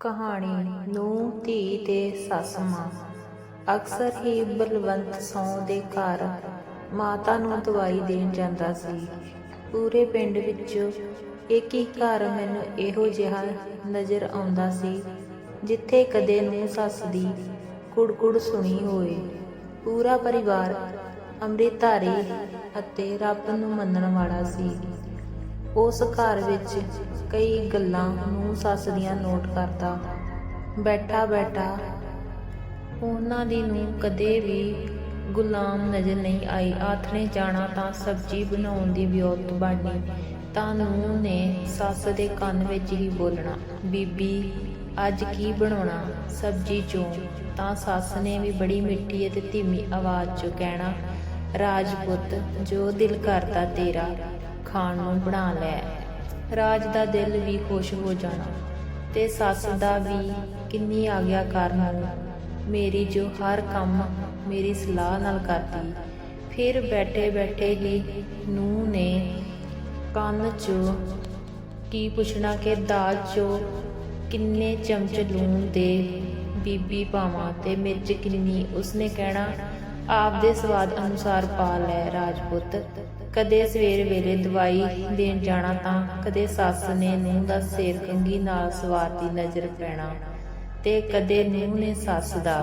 ਕਹਾਣੀ ਨੂੰ ਧੀ ਤੇ ਸੱਸ ਮਾਂ। ਅਕਸਰ ਹੀ ਬਲਵੰਤ ਸੌਂ ਦੇ ਘਰ ਮਾਤਾ ਨੂੰ ਦਵਾਈ ਦੇਣ ਜਾਂਦਾ ਸੀ। ਪੂਰੇ ਪਿੰਡ ਵਿੱਚ ਇੱਕ ਹੀ ਘਰ ਮੈਨੂੰ ਇਹੋ ਜਿਹਾ ਨਜ਼ਰ ਆਉਂਦਾ ਸੀ, ਜਿੱਥੇ ਕਦੇ ਨੂੰ ਸੱਸ ਦੀ ਕੁੜਕੁੜ ਸੁਣੀ ਹੋਏ ਪੂਰਾ ਪਰਿਵਾਰ ਅੰਮ੍ਰਿਤਧਾਰੀ ਅਤੇ ਰੱਬ ਨੂੰ ਮੰਨਣ ਵਾਲਾ ਸੀ। ਉਸ ਘਰ ਵਿੱਚ ਕਈ ਗੱਲਾਂ ਨੂੰ ਸੱਸ ਦੀਆਂ ਨੋਟ ਕਰਦਾ। ਬੈਠਾ ਬੈਠਾ ਉਹਨਾਂ ਦੀ ਨੂੰ ਕਦੇ ਵੀ ਗੁਲਾਮ ਨਜ਼ਰ ਨਹੀਂ ਆਈ। ਆਥਣੇ ਜਾਣਾ ਤਾਂ ਸਬਜ਼ੀ ਬਣਾਉਣ ਦੀ ਵਿਉਤ ਬਣਨੀ ਤਾਂ ਨੂੰ ਨੇ ਸੱਸ ਦੇ ਕੰਨ ਵਿੱਚ ਹੀ ਬੋਲਣਾ, ਬੀਬੀ, ਅੱਜ ਕੀ ਬਣਾਉਣਾ ਸਬਜ਼ੀ ਚੋਂ? ਤਾਂ ਸੱਸ ਨੇ ਵੀ ਬੜੀ ਮਿੱਠੀ ਅਤੇ ਧੀਮੀ ਆਵਾਜ਼ 'ਚ ਕਹਿਣਾ, ਰਾਜਪੁੱਤ, ਜੋ ਦਿਲ ਕਰਦਾ ਤੇਰਾ ਖਾਣ ਨੂੰ ਬਣਾ ਲੈ। ਰਾਜ ਦਾ ਦਿਲ ਵੀ ਖੁਸ਼ ਹੋ ਜਾਣਾ ਤੇ ਸੱਸ ਦਾ ਵੀ ਕਿੰਨੀ ਆਗਿਆ ਕਰਨ ਮੇਰੀ ਜੋ ਹਰ ਕੰਮ ਮੇਰੀ ਸਲਾਹ ਨਾਲ ਕਰਦੀ। ਫਿਰ ਬੈਠੇ ਬੈਠੇ ਹੀ ਨੂੰ ਨੇ ਕੰਨ 'ਚੋਂ ਕੀ ਪੁੱਛਣਾ ਕਿ ਦਾਲ 'ਚੋਂ ਕਿੰਨੇ ਚਮਚ ਲੂਣ ਦੇ ਬੀਬੀ ਪਾਵਾਂ ਤੇ ਮਿਰਚ ਕਿੰਨੀ? ਉਸਨੇ ਕਹਿਣਾ, ਆਪ ਦੇ ਸਵਾਦ ਅਨੁਸਾਰ ਪਾ ਲੈ ਰਾਜਪੁੱਤ। ਕਦੇ ਸਵੇਰ ਵੇਲੇ ਦਵਾਈ ਦੇਣ ਜਾਣਾ ਤਾਂ ਕਦੇ ਸੱਸ ਨੇ ਨੂੰਹ ਦਾ ਸਿਰ ਕੰਗੀ ਨਾਲ ਸਵਾਰਦੀ ਨਜ਼ਰ ਪੈਣਾ ਤੇ ਕਦੇ ਨੂੰਹ ਨੇ ਸੱਸ ਦਾ।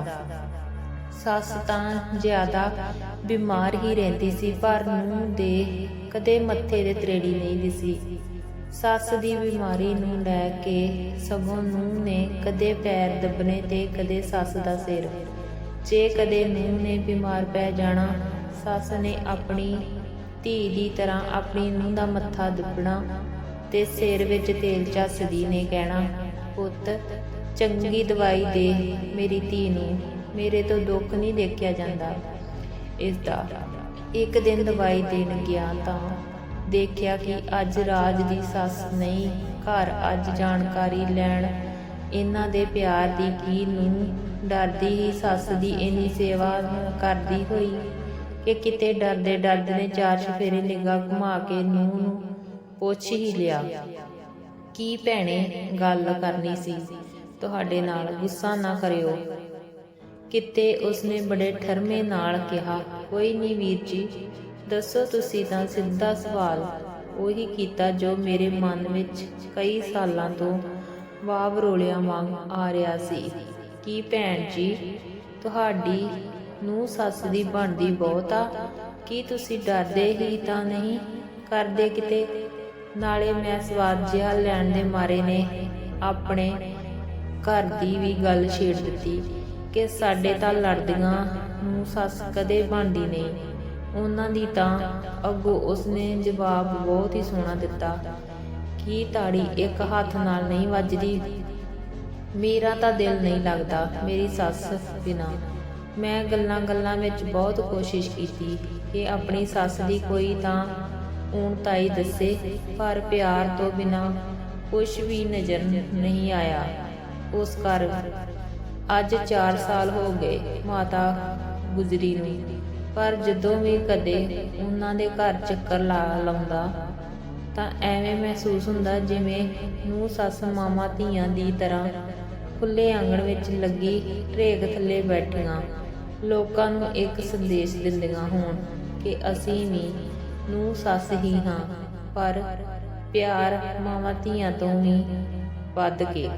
ਸੱਸ ਤਾਂ ਜ਼ਿਆਦਾ ਬਿਮਾਰ ਹੀ ਰਹਿੰਦੀ ਸੀ, ਪਰ ਨੂੰਹ ਦੇ ਕਦੇ ਮੱਥੇ ਦੇ ਤਰੇੜੀ ਨਹੀਂ ਦਿਸੀ। ਸੱਸ ਦੀ ਬਿਮਾਰੀ ਨੂੰ ਲੈ ਕੇ ਸਗੋਂ ਨੂੰਹ ਨੇ ਕਦੇ ਪੈਰ ਦੱਬਣੇ ਤੇ ਕਦੇ ਸੱਸ ਦਾ ਸਿਰ। ਜੇ ਕਦੇ ਨੂੰਹ ਨੇ ਬਿਮਾਰ ਪੈ ਜਾਣਾ, ਸੱਸ ਨੇ ਆਪਣੀ ਧੀ ਦੀ ਤਰ੍ਹਾਂ ਆਪਣੀ ਨੂੰਹ ਦਾ ਮੱਥਾ ਦੁੱਬਣਾ ਤੇ ਸਿਰ ਵਿੱਚ ਤੇਲ ਝੱਸਦੀ ਨੇ ਕਹਿਣਾ, ਪੁੱਤ, ਚੰਗੀ ਦਵਾਈ ਦੇ ਮੇਰੀ ਧੀ ਨੂੰ, ਮੇਰੇ ਤੋਂ ਦੁੱਖ ਨਹੀਂ ਦੇਖਿਆ ਜਾਂਦਾ। ਇਸ ਦਾ ਇੱਕ ਦਿਨ ਦਵਾਈ ਦੇਣ ਗਿਆ ਤਾਂ ਦੇਖਿਆ ਕਿ ਅੱਜ ਰਾਜ ਦੀ ਸੱਸ ਨਹੀਂ, ਘਰ ਅੱਜ ਜਾਣਕਾਰੀ ਲੈਣ। ਇਹਨਾਂ ਦੇ ਪਿਆਰ ਦੀ ਕੀ ਨੂੰ ਡਰਦੀ ਹੀ ਸੱਸ ਦੀ ਇੰਨੀ ਸੇਵਾ ਕਰਦੀ ਹੋਈ ਕਿ ਕਿਤੇ ਡਰਦੇ ਡਰਦੇ ਨੇ ਚਾਰ ਚਫੇਰੇ ਨਿਗਾਹ ਘੁਮਾ ਕੇ ਨੂੰਹ ਨੂੰ ਪੁੱਛ ਹੀ ਲਿਆ, ਕੀ ਭੈਣੇ ਗੱਲ ਕਰਨੀ ਸੀ? ਤੁਹਾਡੇ ਨਾਲ ਗੁੱਸਾ ਨਾ ਕਰਿਓ। ਕਿਤੇ ਉਸਨੇ ਬੜੇ ਠਰਮੇ ਨਾਲ ਕਿਹਾ, ਕੋਈ ਨਹੀਂ ਵੀਰ ਜੀ, ਦੱਸੋ ਤੁਸੀਂ ਤਾਂ ਸਿੱਧਾ ਸਵਾਲ ਉਹੀ ਕੀਤਾ ਜੋ ਮੇਰੇ ਮਨ ਵਿੱਚ ਕਈ ਸਾਲਾਂ ਤੋਂ ਵਾਵ ਰੋਲਿਆਂ ਵਾਂਗ ਆ ਰਿਹਾ ਸੀ। ਕੀ ਭੈਣ ਜੀ, ਤੁਹਾਡੀ ਨੂੰ ਸੱਸ ਦੀ ਬਣਦੀ ਬਹੁਤ ਆ। ਕੀ ਤੁਸੀਂ ਡਰਦੇ ਹੀ ਤਾਂ ਨਹੀਂ? ਕਰਦੇ ਕਿਤੇ? ਨਾਲੇ ਮੈਂ ਸਵਾਦ ਜਿਹਾ ਲੈਣ ਦੇ ਮਾਰੇ ਨੇ। ਆਪਣੇ ਘਰ ਦੀ ਵੀ ਗੱਲ ਛੇੜ ਦਿੱਤੀ ਕਿ ਸਾਡੇ ਤਾਂ ਲੜਦੀਆਂ ਨੂੰ ਸੱਸ ਕਦੇ ਬਣਦੀ ਨਹੀਂ। ਉਹਨਾਂ ਦੀ ਤਾਂ ਅੱਗੋਂ ਉਸਨੇ ਜਵਾਬ ਬਹੁਤ ਹੀ ਸੋਹਣਾ ਦਿੱਤਾ। ਕੀ ਤਾੜੀ ਇੱਕ ਹੱਥ ਨਾਲ ਨਹੀਂ ਵੱਜਦੀ? ਮੇਰਾ ਤਾਂ ਦਿਲ ਨਹੀਂ ਲੱਗਦਾ ਮੇਰੀ ਸੱਸ ਬਿਨਾ। ਮੈਂ ਗੱਲਾਂ ਗੱਲਾਂ ਵਿੱਚ ਬਹੁਤ ਕੋਸ਼ਿਸ਼ ਕੀਤੀ ਕਿ ਆਪਣੀ ਸੱਸ ਦੀ ਕੋਈ ਤਾਂ ਊਣਤਾਈ ਦੱਸੇ, ਪਰ ਪਿਆਰ ਤੋਂ ਬਿਨਾ ਕੁਝ ਵੀ ਨਜ਼ਰ ਨਹੀਂ ਆਇਆ। ਉਸ ਘਰ ਅੱਜ 4 ਸਾਲ ਹੋ ਗਏ ਮਾਤਾ ਗੁਜਰੀ ਨੂੰ, ਪਰ ਜਦੋਂ ਵੀ ਕਦੇ ਉਹਨਾਂ ਦੇ ਘਰ ਚੱਕਰ ਲਾ ਲਾਉਂਦਾ, ਤਾਂ ਐਵੇਂ ਮਹਿਸੂਸ ਹੁੰਦਾ ਜਿਵੇਂ ਨੂੰ ਸੱਸ ਮਾਮਾ ਧੀਆਂ ਦੀ ਤਰ੍ਹਾਂ ਖੁੱਲੇ ਆਂਗਣ ਵਿੱਚ ਲੱਗੀ ਢੇਕ ਥੱਲੇ ਬੈਠੀਆਂ। ਲੋਕਾਂ ਨੂੰ ਇੱਕ ਸੰਦੇਸ਼ ਦਿੰਦੀਆਂ ਹੋਣ ਕਿ ਅਸੀਂ ਵੀ ਨੂੰ ਸੱਸ ਹੀ ਹਾਂ, ਪਰ ਪਿਆਰ ਮਾਵਾਂ ਧੀਆਂ ਤੋਂ ਵੀ ਵੱਧ ਕੇ।